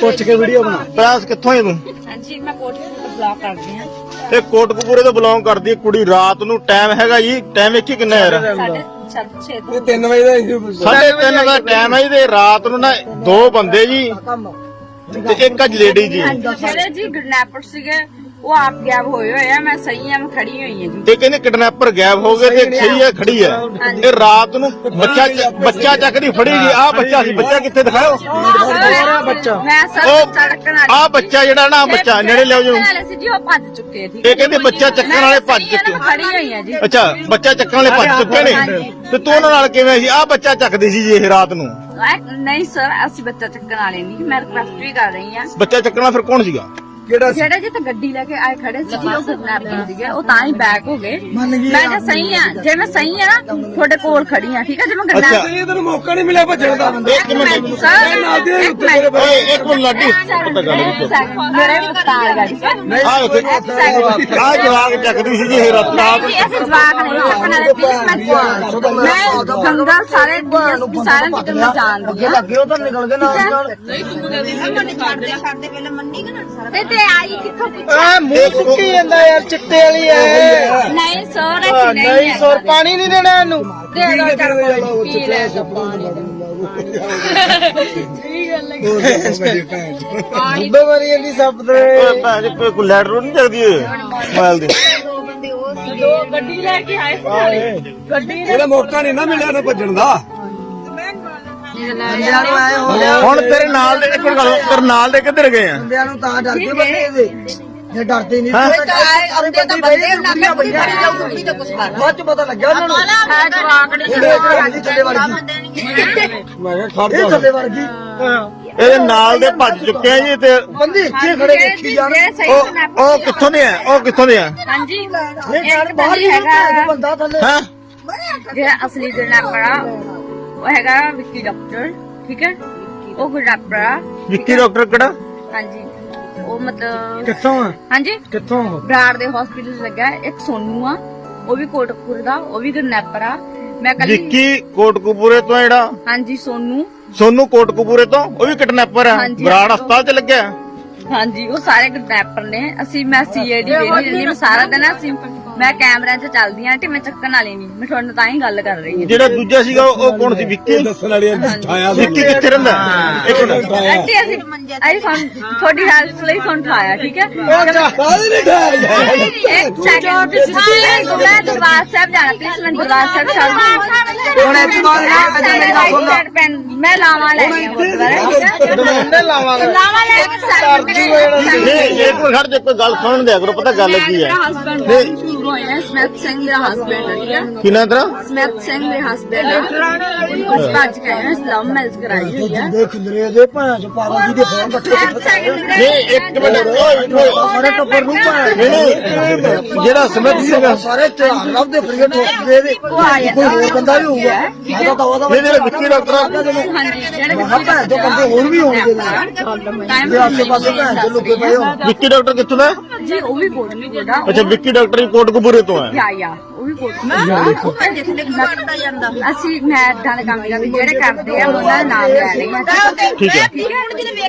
ਪੁੱਛ ਕੇ ਵੀਡੀਓ ਬਣਾ ਪ੍ਰਾਸ ਕਿੱਥੋਂ ਹੈ ਤੂੰ? ਹਾਂਜੀ ਮੈਂ ਕੋਟਕਪੂਰ ਤੋਂ ਬਲੌਗ ਕਰਦੀ ਹਾਂ। ਇਹ ਕੋਟਕਪੂਰੇ ਤੋਂ ਬਿਲੋਂਗ ਕਰਦੀ ਹੈ ਕੁੜੀ ਰਾਤ ਨੂੰ ਟਾਈਮ ਹੈਗਾ ਜੀ ਟਾਈਮ ਵੇਖੀ ਕਿੰਨਾ ਯਾਰ? ਤੋਂ। 3 ਵਜੇ ਦਾ ਹੀ ਸਾਢੇ ਤਿੰਨ ਦਾ ਟਾਈਮ ਹੈ ਜੀ ਤੇ ਰਾਤ ਨੂੰ ਨਾ ਦੋ ਬੰਦੇ ਜੀ ਤੇ ਇੱਕ ਅੱਜ ਲੇਡੀ ਜੀ। ਜਿਹੜੇ ਜੀ ਕਿਡਨੈਪਰ ਸੀਗੇ ਉਹ ਆਪ ਗਾਇਬ ਹੋਏ ਹੋਏ ਆ ਮੈਂ ਸਹੀ ਆ ਮੈਂ ਖੜੀ ਹੋਈ ਹਾਂ ਜੀ। ਤੇ ਕਹਿੰਦੇ ਕਿਡਨੈਪਰ ਗਾਇਬ ਹੋ ਗਏ ਤੇ ਇੱਕ ਸਹੀ ਹੈ ਖੜੀ ਹੈ ਇਹ ਰਾਤ ਨੂੰ ਬੱਚਾ ਬੱਚਾ ਚੱਕਦੀ ਫੜੀ ਜੀ ਆਹ ਬੱਚਾ ਸੀ ਬੱਚਾ ਕਿੱਥੇ ਦਿਖਾਓ? ਬੱਚਾ ਮੈਂ ਸਰ ਉਹ ਬੱਚਾ ਰੱਖਣ ਵਾਲੀ ਆਹ ਬੱਚਾ ਜਿਹੜਾ ਨਾ ਆਹ ਬੱਚਾ ਨੇੜੇ ਲਿਆਓ ਜੀ। ਵਾਲੇ ਸੀ ਜੀ ਉਹ ਭੱਜ ਚੁੱਕੇ ਆ, ਠੀਕ ਹੈ ਇਹ ਕਹਿੰਦੇ ਬੱਚਾ ਚੱਕਣ ਵਾਲੇ ਭੱਜ ਚੁੱਕੇ। ਮੈਂ ਖੜੀ ਹੋਈ ਜੀ। ਅੱਛਾ ਬੱਚਾ ਚੱਕਣ ਵਾਲੇ ਭੱਜ ਚੁੱਕੇ ਨੇ? ਤੇ ਤੂੰ ਉਹਨਾਂ ਨਾਲ ਕਿਵੇਂ ਸੀ? ਆਹ ਬੱਚਾ ਚੱਕਦੀ ਸੀ ਜੀ ਇਹ ਰਾਤ ਨੂੰ। ਨਹੀਂ ਸਰ ਅਸੀਂ ਬੱਚਾ ਚੱਕਣ ਵਾਲੇ ਨਹੀਂ। ਮੈਂ ਰਿਕਵੈਸਟ ਵੀ ਕਰ ਰਹੀ ਹਾਂ ਬੱਚਾ ਚੱਕਣਾ ਫਿਰ ਕੌਣ ਸੀਗਾ? ਕਿਹੜਾ ਸੀ? ਜਿਹੜੇ ਜਿੱਥੇ ਗੱਡੀ ਲੈ ਕੇ ਆਏ ਖੜੇ ਸੀ ਜੀ ਉਹ ਕਿਡਨੈਪਰ ਸੀਗੇ। ਉਹ ਤਾਂ ਹੀ ਬੈਕ ਹੋ ਗਏ। ਮੰਨ ਗਈ ਮੈਂ ਜੇ ਸਹੀ ਆ ਜੇ ਮੈਂ ਸਹੀ ਆ ਨਾ ਤੁਹਾਡੇ ਕੋਲ ਖੜੀ ਆ ਠੀਕ ਆ? ਜੇ ਮੈਂ ਅੱਛਾ। ਇਹ ਤੈਨੂੰ ਮੌਕਾ ਨਹੀਂ ਮਿਲਿਆ ਭੱਜਣ ਦਾ। ਇੱਕ ਮਿੰਟ ਸਰ। ਨਾਲ ਦੇ ਇੱਕ ਉੱਤੇ ਤੇਰੇ ਮਿੰਟ ਓਏ ਇੱਕ ਮਿੰਟ ਲਾਡੀ ਪਤਾ ਗੱਲ ਨਹੀਂ ਮੇਰੇ ਵੀ ਪਤਾ ਆ ਗਿਆ ਜੀ ਆ ਉੱਥੇ ਆ ਜਵਾਗ ਚੱਕਦੀ ਸੀ ਜੀ ਇਹ ਰਾਤ ਰਾਤ ਅਸੀਂ ਜਵਾਕ ਨਹੀਂ ਚੱਕਣ ਵਾਲੇ ਪਲੀਜ਼ ਮੈਂ ਮੈਂ ਗੰਗਾ ਸਾਰੇ ਸਾਰਿਆਂ ਦੀ ਮੈਂ ਜਾਣਦੀ ਹਾਂ ਲੱਗੇ ਉਹ ਤਾਂ ਨਿਕਲ ਗਏ ਨਾਲ ਨਾਲ। ਤੇ ਤੇ ਆਈ ਕਿੱਥੋਂ ਆ ਮੂੰਹ ਸੁੱਕੀ ਜਾਂਦਾ ਯਾਰ ਚਿੱਟੇ ਵਾਲੀ ਐ। ਨਹੀਂ ਸਰ ਅਸੀਂ ਨਹੀਂ ਨਹੀਂ ਹੈ ਸੌਰ ਪਾਣੀ ਨਹੀਂ ਦੇਣਾ ਇਹਨੂੰ। ਦੇ ਦੋ ਚੱਲ ਕੋਈ ਨੀ, ਪੀ ਲੈ। ਡੁੱਬੇ ਮਰੀ ਜਾਂਦੀ ਸੱਪ ਦੇ ਓਏ ਭੈਣ ਜੀ ਕੋਈ- ਕੋਈ ਲੈਟਰ ਨਹੀਂ ਚੱਕਦੀ ਏ ਮੋਬਾਈਲ ਦੀ। ਗੱਡੀ ਲੈ ਕੇ ਆਏ ਸੀ ਗੱਡੀ ਇਹਦਾ ਮੌਕਾ ਨਹੀਂ ਨਾ ਮਿਲਿਆ ਨਾ ਭੱਜਣ ਦਾ। ਬੰਦਿਆਂ ਨੂੰ ਆਏ ਹੋ ਹੁਣ ਤੇਰੇ ਨਾਲ ਦੇ ਗੱਲ ਤੇਰੇ ਨਾਲ ਦੇ ਕਿੱਧਰ ਗਏ ਆ? ਬੰਦਿਆਂ ਨੂੰ ਤਾਂ ਡਰਦੇ ਬੰਦੇ ਇਹਦੇ। ਜੇ ਡਰਦੇ ਨਹੀਂ ਤਾਂ ਬੰਦੇ ਨਾ ਕੁੜੀ ਫੜੀ ਜਾਊ ਕੁੜੀ ਤਾਂ ਕੁਛ ਕਰ ਬਾਅਦ ਚ ਪਤਾ ਲੱਗਿਆ ਉਹਨਾਂ ਨੂੰ। ਹੈ ਜਵਾਕ ਨਹੀਂ ਇਹ ਚੜਾਈ ਥੱਲੇ ਵੜ ਗਈ ਮੈਂ ਕਿਹਾ ਖੜ ਇਹ ਥੱਲੇ ਵੜ ਗਈ ਇਹਦੇ ਨਾਲ ਦੇ ਭੱਜ ਚੁੱਕੇ ਆ ਜੀ ਤੇ ਬੰਦੇ ਇੱਥੇ ਖੜੇ ਦੇਖੀ ਜਾਣ। ਜੇ ਉਹ ਉਹ ਕਿੱਥੋਂ ਦੇ ਆ? ਉਹ ਕਿੱਥੋਂ ਦੇ ਆ? ਹਾਂਜੀ। ਇਹ ਬਾਹਰ ਹੀ ਹੈਗਾ ਬੰਦਾ ਥੱਲੇ। ਹਾਂ? ਜਿਹੜਾ ਅਸਲੀ ਕਿਡਨੈਪਰ ਆ ਉਹ ਹੈਗਾ ਵਿੱਕੀ ਡਾਕਟਰ ਠੀਕ ਹੈ? ਉਹ ਕਿਡਨੈਪਰ ਆ ਵਿੱਕੀ ਡਾਕਟਰ ਕਿਹੜਾ? ਹਾਂਜੀ ਉਹ ਮਤਲਬ ਕਿੱਥੋਂ ਆ? ਹਾਂਜੀ? ਕਿੱਥੋਂ ਬਰਾੜ ਦੇ ਹਸਪੀਟਲ ਲੱਗਾ ਹੈ। ਇੱਕ ਸੋਨੂ ਆ ਉਹ ਵੀ ਕੋਟਕਪੂਰ ਦਾ ਉਹ ਵੀ ਕਿਡਨੈਪਰ ਆ। ਮੈਂ ਕੱਲ ਵਿੱਕੀ ਕੋਟਕਪੂਰੇ ਤੋਂ ਜਿਹੜਾ? ਹਾਂਜੀ ਸੋਨੂ। ਸੋਨੂ ਕੋਟਕਪੂਰੇ ਤੋਂ? ਉਹ ਵੀ ਕਿਡਨੈਪਰ ਆ? ਹਾਂਜੀ। ਬਰਾੜ ਹਸਪਤਾਲ ਚ ਲੱਗਿਆ? ਹਾਂਜੀ ਉਹ ਸਾਰੇ ਕਿਡਨੈਪਰ ਨੇ। ਅਸੀਂ ਮੈਂ ਸੀਆਈਡੀ ਵੇਖਦੀ ਰਹਿੰਦੀ ਮੈਂ ਸਾਰਾ ਦਿਨ ਅਸੀਂ ਮੈਂ ਕੈਮਰਿਆਂ 'ਚ ਚੱਲਦੀ ਆਂ ਤੇ ਮੈਂ ਚੱਕਣ ਵਾਲੀ ਨਹੀਂ ਮੈਂ ਤੁਹਾਡੇ ਨਾਲ ਤਾਂ ਹੀ ਗੱਲ ਕਰ ਰਹੀ ਹਾਂ। ਜਿਹੜਾ ਦੂਜਾ ਸੀਗਾ ਉਹ ਉਹ ਕੌਣ ਸੀ? ਵਿੱਕੀ? ਦੱਸਣ ਵਾਲੀ ਠਾਇਆ ਵਿੱਕੀ ਕਿੱਥੇ ਰਹਿੰਦਾ? ਇੱਕ ਮਿੰਟ। ਅੱਛੀ ਅਸੀਂ ਅਸੀਂ ਤੁਹਾਨੂੰ ਤੁਹਾਡੀ ਹੈਲਪ ਲਈ ਤੁਹਾਨੂੰ ਠਾਇਆ ਠੀਕ ਹੈ? ਕਾਹਦੇ ਨਹੀਂ ਠਾਇਆ। ਇੱਕ ਸੈਕਿੰਡ ਮੈਂ ਦਰਬਾਰ ਸਾਹਿਬ ਜਾਣਾ। ਪਲੀਜ਼ ਮੈਂ ਦਰਬਾਰ ਸਾਹਿਬ ਚੱਲਦੀ ਹੁਣ ਇੱਕ ਵਾਰ ਨਾ ਅੱਜ ਮੇਰੀ ਲਓ। ਮੈਂ ਲਾਵਾਂ ਲੈ ਕੇ ਹੈ? ਦਮੰਡੇ ਲਾਵਾਂਗੇ ਲਾਵਾਂ ਲੈ ਕੇ ਸਰਦੀ ਹੋ। ਨਹੀਂ ਇੱਕ ਮਿੰਟ ਖੜ ਜਾ ਕੋਈ ਗੱਲ ਸੁਣਨ ਦਿਆ ਕਰੋ ਪਤਾ ਗੱਲ ਕੀ ਹੈ? ਮੇਰਾ ਹਸਬੰਡ ਹੋਇਆ ਹੈ ਸਮੈਥ ਸਿੰਘ ਮੇਰਾ ਹਸਬੰਡ ਹੈ ਠੀਕ ਹੈ ਕਿਨਾ ਤੇਰਾ ਸਮੈਥ ਸਿੰਘ ਮੇਰੇ ਹਸਬੰਡ ਹੈ ਉਸ ਬਾਅਦ ਕੇ ਆਇਆ ਇਸਲਾਮ ਮੈਰਿਜ ਕਰਾਈ ਹੋਈ ਹੈ ਦੇਖ ਖੰਦਰੇ ਦੇ ਭਾਂ ਚ ਜੀ ਦੇ ਫੋਨ ਮੇਰੇ- ਨਹੀਂ ਇੱਕ ਮਿੰਟ ਓਏ ਓਏ ਸਾਰੇ ਟੱਬਰ ਨੂੰ ਭਾਂ ਨਹੀਂ ਨਹੀਂ ਜਿਹੜਾ ਸਮਿਤ ਸਿੰਘ ਸਾਰੇ ਧਿਆਨ ਲੱਭਦੇ ਫਰੀਏ ਠੋਕਦੇ ਦੇ ਉਹ ਆਇਆ ਕੋਈ ਹੋਰ ਬੰਦਾ ਵੀ ਹੋਊਗਾ ਮੈਂ ਤਾਂ ਦਵਾ ਨਹੀਂ ਜਿਹੜਾ ਵਿੱਕੀ ਡਾਕਟਰ ਹਾਂਜੀ ਜਿਹੜੇ ਮੈਂ ਕਿਹਾ ਭੈਣ ਚੋ ਬੰਦੇ ਹੋਰ ਵੀ ਹੋਣਗੇ ਜੇ ਆਸੇ ਪਾਸੇ ਭੈਣ ਚੋ ਲੁਕੇ ਪਏ ਹੋ ਵਿੱਕੀ ਡਾਕਟਰ ਕਿੱਥੋਂ ਦਾ ਹੈ? ਜੀ ਉਹ ਵੀ ਕੋਟ ਨਹੀਂ ਕੋਡਾ ਅੱਛਾ ਵਿੱਕੀ ਡਾਕਟਰ ਹੀ ਕੋਟਕਪੂਰੇ ਤੋਂ ਹੈ ਯਾ ਯਾ ਉਹ ਵੀ ਕੋਟ ਅਸੀਂ ਮੈਂ ਏਦਾਂ ਦੇ ਕੰਮ ਕਰਦੇ ਜਿਹੜੇ ਕਰਦੇ ਆ ਉਹਨਾਂ ਦਾ ਨਾਮ ਲੈ ਹੈ ਠੀਕ ਹੈ